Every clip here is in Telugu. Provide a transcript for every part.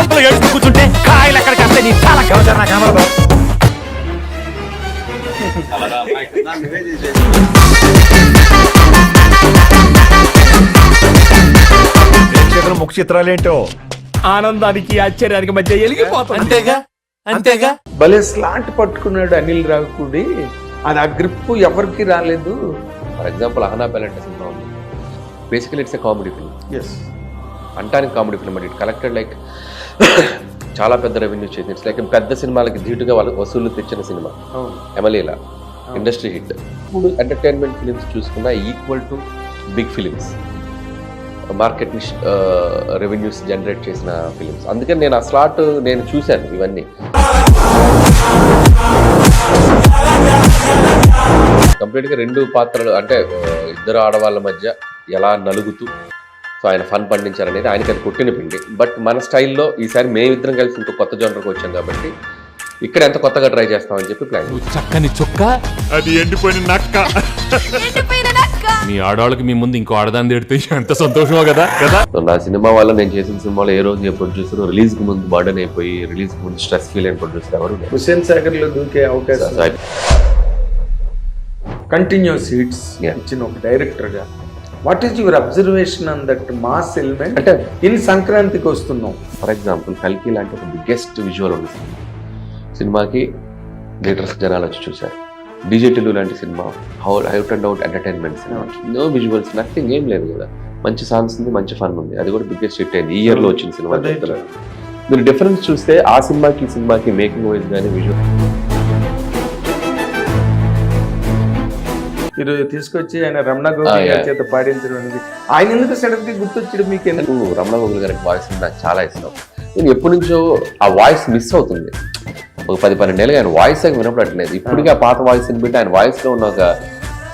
కొంపలు ఏడుస్తూ కూర్చుంటే కాయలు ఎక్కడికి వస్తాయి నీ చాలా కనబడదు. ప్రేక్షకుల ముఖ చిత్రాలు ఏంటో? ఆనందానికి ఆశ్చర్యానికి మధ్య ఎలిగిపోతుంది. అంతేగా? అంతేగా? భలే స్లాంట్ పట్టుకున్నాడు అనిల్ రావిపూడి అది ఆ గ్రిప్ ఎవరికి రాలేదు? ఫర్ ఎగ్జాంపుల్ అహనా పెలంటే సినిమా ఉంది basically it's a comedy film yes అంటానికి comedy film but it collected like చాలా పెద్ద రెవెన్యూ చేసింది. ఇట్స్ లైక్ పెద్ద సినిమాలకి ధీటుగా వాళ్ళకి వసూలు తెచ్చిన సినిమా. ఎమలీలా ఇండస్ట్రీ హిట్ ఇప్పుడు ఎంటర్టైన్మెంట్ ఫిలిమ్స్ చూసుకున్న equal to big films market revenues generate చేసిన ఫిలిమ్స్ అందుకని నేను ఆ స్లాట్ నేను చూశాను ఇవన్నీ. కంప్లీట్గా రెండు పాత్రలు అంటే ఆ, ఇద్దరు ఆడవాళ్ళ మధ్య ఎలా నలుగుతూ సో ఆయన ఫన్ పండించారనేది ఆయనకి అది కొట్టిన పిండి. బట్ మన స్టైల్లో ఈసారి మేమిద్దరం కలిసి ఇంకో కొత్త జోనర్కి వచ్చాం కాబట్టి ఇక్కడ ఎంత కొత్తగా ట్రై చేస్తామని చెప్పి ప్లాన్ చక్కని చుక్క? అది ఎండిపోయిన నక్క. మీ ఆడవాళ్ళకి మీ ముందు ఇంకో ఆడదాన్ని తిడితే ఎంత సంతోషమో కదా కదా? సో నా సినిమా వల్ల నేను చేసిన సినిమాలో ఏ రోజు ఏ ప్రొడ్యూసర్ రిలీజ్కి ముందు బర్డన్ అయిపోయి రిలీజ్కి ముందు స్ట్రెస్ ఫీల్ అయిన ప్రొడ్యూసర్ ఎవరు. హుసేన్ సాగర్లో దూకే అవకాశం కంటిన్యూస్ హిట్స్. ఇచ్చిన ఒక డైరెక్టర్గా what is your observation on that mass element అంటే ఇన్ సంక్రాంతికి వస్తున్నాం ఫర్ ఎగ్జాంపుల్ కల్కి లాంటి ఒక బిగ్గెస్ట్ విజువల్ ఉంది. సినిమాకి థియేటర్స్ జనాలు వచ్చి చూశారు. డీజేటీలు లాంటి cinema how out and out entertainment cinema. No visuals nothing ఏం లేదు కదా. మంచి సాంగ్స్ ఉంది మంచి ఫన్ ఉంది. అది కూడా బిగ్గెస్ట్ హిట్ అయింది. ఈ ఇయర్లో వచ్చిన సినిమా. మీరు డిఫరెన్స్ చూస్తే ఆ సినిమాకి ఈ సినిమాకి మేకింగ్ వైజ్ కానీ విజువల్ ఈరోజు తీసుకొచ్చి ఆయన రమణ Ah, గారి. చేత పాడించడం అనేది ఆయన ఎందుకు సడన్గా గుర్తొచ్చాడు మీకు ఎందుకు రమణ గోగుల్ గారి వాయిస్ నాకు చాలా ఇష్టం. నేను ఎప్పటి నుంచో ఆ వాయిస్ మిస్ అవుతుంది. ఒక పది పన్నెండేళ్ళకి ఆయన వాయిస్ వినపడట్లేదు. ఇప్పటికీ ఆ పాత వాయిస్ వినిపెట్టి ఆయన వాయిస్లో ఉన్న ఒక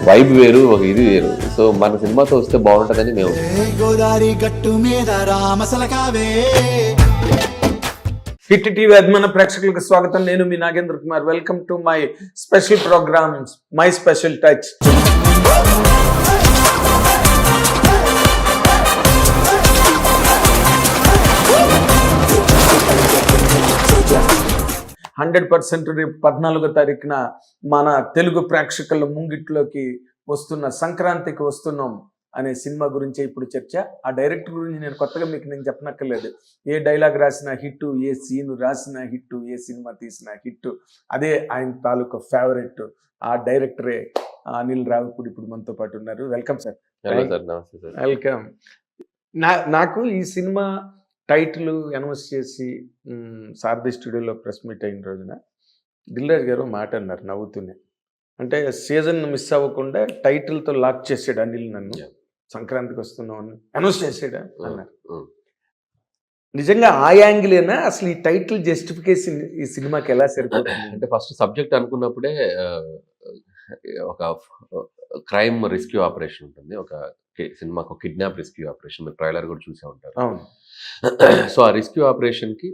వైబ్ వేరు ఒక ఇది వేరు. సో మన సినిమాతో వస్తే బాగుంటుందని మేము ఏ గోదారి గట్టు మీద రామసలకావే హిట్ టీవీ అభిమాన ప్రేక్షకులకు స్వాగతం. నేను మీ Nagendra Kumar. Welcome to my special programmes my special touch hundred percent రేపు పద్నాలుగో తారీఖున మన తెలుగు ప్రేక్షకుల ముంగిట్లోకి వస్తున్న సంక్రాంతికి వస్తున్నాం. అనే సినిమా గురించి ఇప్పుడు చర్చ. ఆ డైరెక్టర్ గురించి నేను కొత్తగా మీకు నేను చెప్పనక్కర్లేదు. ఏ డైలాగ్ రాసిన హిట్ ఏ సీన్ రాసిన హిట్ ఏ సినిమా తీసిన హిట్ అదే ఆయన తాలూకా ఫేవరెట్ ఆ డైరెక్టరే అనిల్ రావిపూడి ఇప్పుడు మనతో పాటు ఉన్నారు. Welcome sir. వెల్కమ్. నా నాకు ఈ సినిమా టైటిల్ అనౌన్స్ చేసి సారథి స్టూడియోలో ప్రెస్ మీట్ అయిన రోజున దిల్రాజ్ గారు మాట అన్నారు నవ్వుతూనే. అంటే సీజన్ మిస్ అవ్వకుండా టైటిల్తో లాక్ చేసాడు అనిల్ నన్ను. సంక్రాంతికి వస్తున్నాం అని అనౌన్స్ చేసాడు అన్నారు. నిజంగా ఆ యాంగిలేనా అసలు ఈ టైటిల్ జస్టిఫికేషన్ ఈ సినిమాకి ఎలా సరిపోతుంది? అంటే ఫస్ట్ సబ్జెక్ట్ అనుకున్నప్పుడే ఒక క్రైమ్ రెస్క్యూ ఆపరేషన్ ఉంటుంది. ఒక సినిమాకు కిడ్నాప్ రెస్క్యూ ఆపరేషన్. మీరు ట్రైలర్ కూడా చూసే ఉంటారు. సో ఆ రెస్క్యూ ఆపరేషన్కి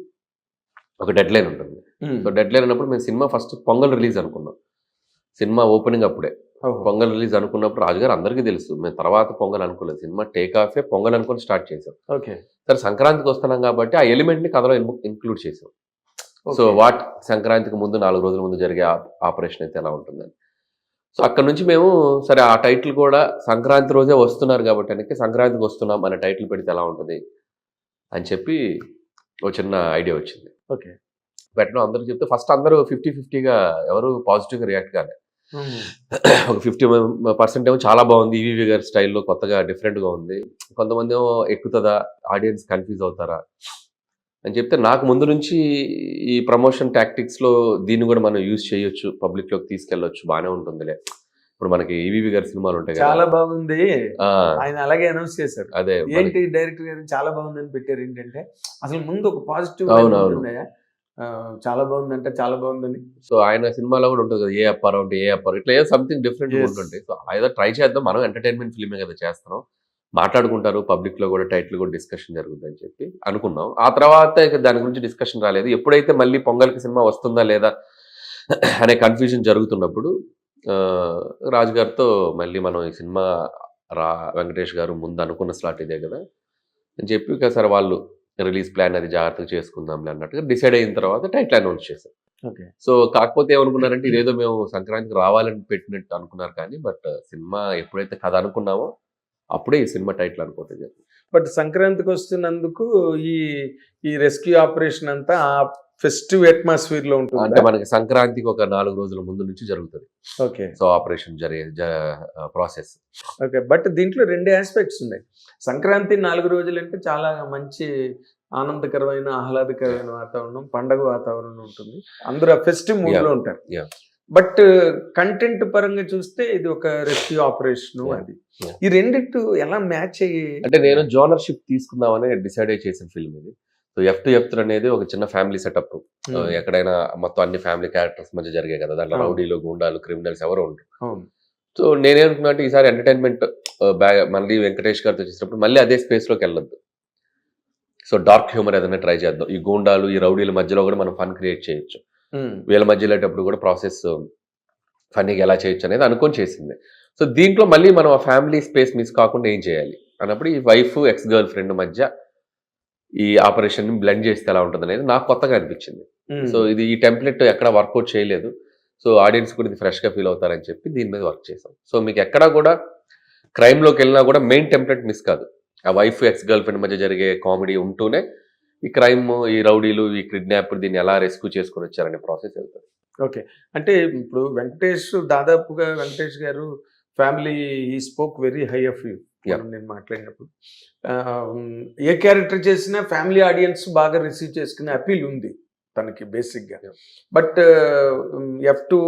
ఒక డెడ్ లైన్ ఉంటుంది. సో డెడ్ లైన్ అన్నప్పుడు మేము సినిమా ఫస్ట్ పొంగల్ రిలీజ్ అనుకున్నాం. సినిమా ఓపెనింగ్ అప్పుడే. పొంగల్ రిలీజ్ అనుకున్నప్పుడు రాజుగారు అందరికీ తెలుసు. మేము తర్వాత పొంగల్ అనుకోలేదు. సినిమా టేక్ ఆఫే పొంగల్ అనుకొని స్టార్ట్ చేసాం ఓకే. సరే సంక్రాంతికి వస్తున్నాం కాబట్టి ఆ ఎలిమెంట్ని కథలో ఇంక్లూడ్ చేసాం సో. వాట్ సంక్రాంతికి ముందు నాలుగు రోజుల ముందు జరిగే ఆపరేషన్ అయితే ఎలా ఉంటుందని. సో అక్కడ నుంచి మేము సరే ఆ టైటిల్ కూడా సంక్రాంతి రోజే వస్తున్నారు కాబట్టి సంక్రాంతికి వస్తున్నాం అనే టైటిల్ పెడితే ఎలా ఉంటుంది అని చెప్పి ఒక చిన్న ఐడియా వచ్చింది. ఓకే. పెట్టడం అందరూ చెప్తే ఫస్ట్ అందరూ ఫిఫ్టీ ఫిఫ్టీగా ఎవరు పాజిటివ్గా రియాక్ట్ కాలే. మ్. ఒక ఫిఫ్టీ పర్సెంట్ ఏమో చాలా బాగుంది. ఈవీవి గారి స్టైల్లో కొత్తగా డిఫరెంట్గా ఉంది. కొంతమంది ఏమో ఎక్కుతుందా? ఆడియన్స్ కన్ఫ్యూజ్ అవుతారా? అని చెప్తే నాకు ముందు నుంచి ఈ ప్రమోషన్ టాక్టిక్స్లో దీన్ని కూడా మనం యూజ్ చేయొచ్చు. పబ్లిక్లోకి తీసుకెళ్ళొచ్చు. బాగానే ఉంటుందిలే. ఇప్పుడు మనకి ఈవీవి గారి సినిమాలు ఉంటాయి చాలా బాగుంది. ఆయన అలాగే అనౌన్స్ చేశారు. అదే ఏంటి డైరెక్టర్ గారు చాలా బాగుందని పెట్టారు ఏంటంటే అసలు ముందు ఒక పాజిటివ్ అవును, అవును. ఉంటుందయ్యా. ఆ, చాలా బాగుందంటే చాలా బాగుందని సో ఆయన సినిమాలో కూడా ఉంటుంది కదా ఏ అప్పారో అంటే ఏ అప్పారో ఇట్లా ఏదో సంథింగ్ డిఫరెంట్. ఉంటుంది సో ఏదో ట్రై చేద్దాం మనం ఎంటర్టైన్మెంట్ ఫిల్మే కదా చేస్తున్నాం మాట్లాడుకుంటారు పబ్లిక్లో కూడా టైటిల్ కూడా డిస్కషన్ జరుగుతుందని చెప్పి అనుకున్నాం ఆ తర్వాత ఇక దాని గురించి డిస్కషన్ రాలేదు ఎప్పుడైతే మళ్ళీ పొంగల్కి సినిమా వస్తుందా లేదా అనే కన్ఫ్యూజన్ జరుగుతున్నప్పుడు రాజు గారితో మళ్ళీ మనం ఈ సినిమా రా వెంకటేష్ గారు ముందు అనుకున్న స్లాట్ ఇదే కదా అని చెప్పి ఇక సరే వాళ్ళు రిలీజ్ ప్లాన్ అది జాగ్రత్తగా చేసుకుందాంలే అన్నట్టుగా డిసైడ్ అయిన తర్వాత టైటిల్ అనౌన్స్ చేశాం ఓకే. సో కాకపోతే ఏమనుకున్నారంటే ఇదేదో మేము సంక్రాంతికి రావాలని పెట్టినట్టు అనుకున్నారు కానీ బట్ సినిమా ఎప్పుడైతే కథ అనుకున్నామో అప్పుడే ఈ సినిమా టైటిల్ అనుకోవటం జరిగింది. బట్ సంక్రాంతికి వస్తున్నందుకు ఈ ఈ రెస్క్యూ ఆపరేషన్ అంతా ఆ ఫెస్టివ్ అట్మాస్ఫియర్లో అంటే ఉంటుంది మనకి సంక్రాంతికి ఒక నాలుగు రోజుల ముందు నుంచి జరుగుతుంది. ఓకే. సో ఆపరేషన్ జరిగే ప్రాసెస్. ఓకే. బట్ దీంట్లో రెండు ఆస్పెక్ట్స్ ఉన్నాయి. సంక్రాంతి నాలుగు రోజులు అంటే చాలా మంచి ఆనందకరమైన ఆహ్లాదకరమైన వాతావరణం పండగ వాతావరణం ఉంటుంది. అందరూ ఫెస్టివ్ మూడ్లో. ఉంటారు. బట్ కంటెంట్ పరంగా చూస్తే ఇది ఒక రెస్క్యూ ఆపరేషన్. అది. ఈ రెండిట్టు ఎలా మ్యాచ్ అయ్యి అంటే నేను జోనర్షిప్ తీసుకుందామని డిసైడ్ చేసిన ఫిల్మ్ ఇది సో ఎఫ్ టు ఎఫ్ అనేది ఒక చిన్న ఫ్యామిలీ సెటప్ Hmm. ఎక్కడైనా మొత్తం అన్ని ఫ్యామిలీ క్యారెక్టర్స్ మధ్య జరిగాయి కదా దాంట్లో. రౌడీలు గుండాలు క్రిమినల్స్ ఎవరు ఉండరు సో నేనేమనుకున్నా అంటే ఈసారి ఎంటర్టైన్మెంట్ బ్యాగ్ మళ్ళీ వెంకటేష్ గారితో చేసినప్పుడు మళ్ళీ అదే స్పేస్లోకి వెళ్ళొద్దు సో డార్క్ హ్యూమర్ ఏదైనా ట్రై చేద్దాం ఈ గూండాలు ఈ రౌడీల మధ్యలో కూడా మనం ఫన్ క్రియేట్ చేయొచ్చు. వీళ్ళ మధ్య వెళ్ళేటప్పుడు కూడా ప్రాసెస్ ఫన్నీగా ఎలా చేయొచ్చు అనేది అనుకొని చేసింది. సో దీంట్లో మళ్ళీ మనం ఆ ఫ్యామిలీ స్పేస్ మిస్ కాకుండా ఏం చేయాలి? అన్నప్పుడు ఈ వైఫ్ ఎక్స్ గర్ల్ ఫ్రెండ్ మధ్య ఈ ఆపరేషన్ బ్లెండ్ చేస్తే ఎలా ఉంటుంది అనేది నాకు కొత్తగా అనిపించింది. సో ఇది ఈ టెంప్లెట్ ఎక్కడ వర్కౌట్ చేయలేదు. సో ఆడియన్స్ కూడా ఇది ఫ్రెష్గా ఫీల్ అవుతారని చెప్పి దీని మీద వర్క్ చేసాం సో మీకు ఎక్కడా కూడా క్రైమ్లోకి వెళ్ళినా కూడా మెయిన్ టెంప్లెట్ మిస్ కాదు. ఆ వైఫ్ ఎక్స్ గర్ల్ ఫ్రెండ్ మధ్య జరిగే కామెడీ ఉంటూనే ఈ క్రైమ్ ఈ రౌడీలు ఈ కిడ్నాప్ దీన్ని ఎలా రెస్క్యూ చేసుకొని వచ్చారనే ప్రాసెస్ వెళ్తుంది. ఓకే. అంటే ఇప్పుడు వెంకటేష్ దాదాపుగా వెంకటేష్ గారు ఫ్యామిలీ ఈ spoke very high of you. నేను మాట్లాడినప్పుడు. ఏ క్యారెక్టర్ చేసినా ఫ్యామిలీ ఆడియన్స్ బాగా రిసీవ్ చేసుకునే అపీల్ ఉంది తనకి బేసిక్గా. But F two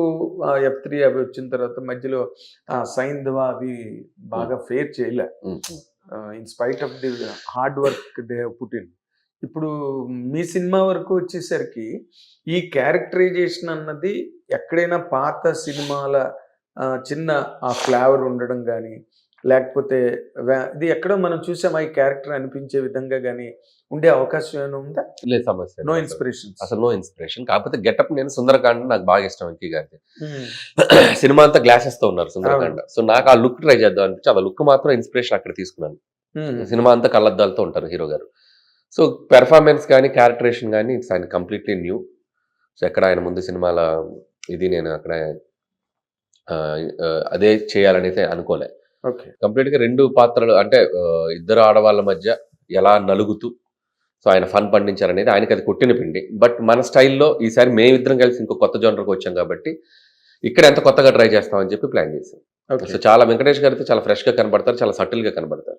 F three అవి వచ్చిన తర్వాత మధ్యలో సైంధవ అవి బాగా ఫేర్ చేయలే. In spite of the hard work they put in ఇప్పుడు మీ సినిమా వరకు వచ్చేసరికి ఈ క్యారెక్టరైజేషన్ అన్నది ఎక్కడైనా పాత సినిమాల చిన్న ఆ ఫ్లేవర్ ఉండడం కానీ లేకపోతే ఇది ఎక్కడో మనం చూసామా ఈ క్యారెక్టర్ అనిపించే విధంగా కానీ ఉండే అవకాశం ఏమైనా ఉందా? లేదు సమస్య నో. ఇన్స్పిరేషన్ అసలు నో ఇన్స్పిరేషన్ కాకపోతే గెటప్ నేను సుందరకాండ నాకు బాగా ఇష్టం వెంకీ గారిది. సినిమా అంతా గ్లాసెస్తో ఉన్నారు సుందరకాండ. సో నాకు ఆ లుక్ ట్రై చేద్దాం అనిపించి ఆ లుక్ మాత్రం ఇన్స్పిరేషన్ అక్కడ తీసుకున్నాను. సినిమా అంతా కళ్ళద్దాలతో ఉంటారు హీరో గారు. సో పెర్ఫార్మెన్స్ కానీ క్యారెక్టరేషన్ కానీ ఇట్స్ ఆయన కంప్లీట్లీ న్యూ. సో ఎక్కడ ఆయన ముందు సినిమాల ఇది నేను అక్కడ అదే చేయాలనైతే అనుకోలే. ఓకే. కంప్లీట్గా రెండు పాత్రలు అంటే ఇద్దరు ఆడవాళ్ళ మధ్య ఎలా నలుగుతూ సో ఆయన ఫన్ పండించారనేది ఆయనకి అది కొట్టిన పిండి. బట్ మన స్టైల్లో ఈసారి మేమిద్దరం కలిసి ఇంకో కొత్త జోనర్కి వచ్చాం కాబట్టి ఇక్కడ ఎంత కొత్తగా ట్రై చేస్తామని చెప్పి ప్లాన్ చేసాం. ఓకే. సో చాలా వెంకటేష్ గారితో చాలా ఫ్రెష్గా కనబడతారు చాలా సటిల్గా కనబడతారు.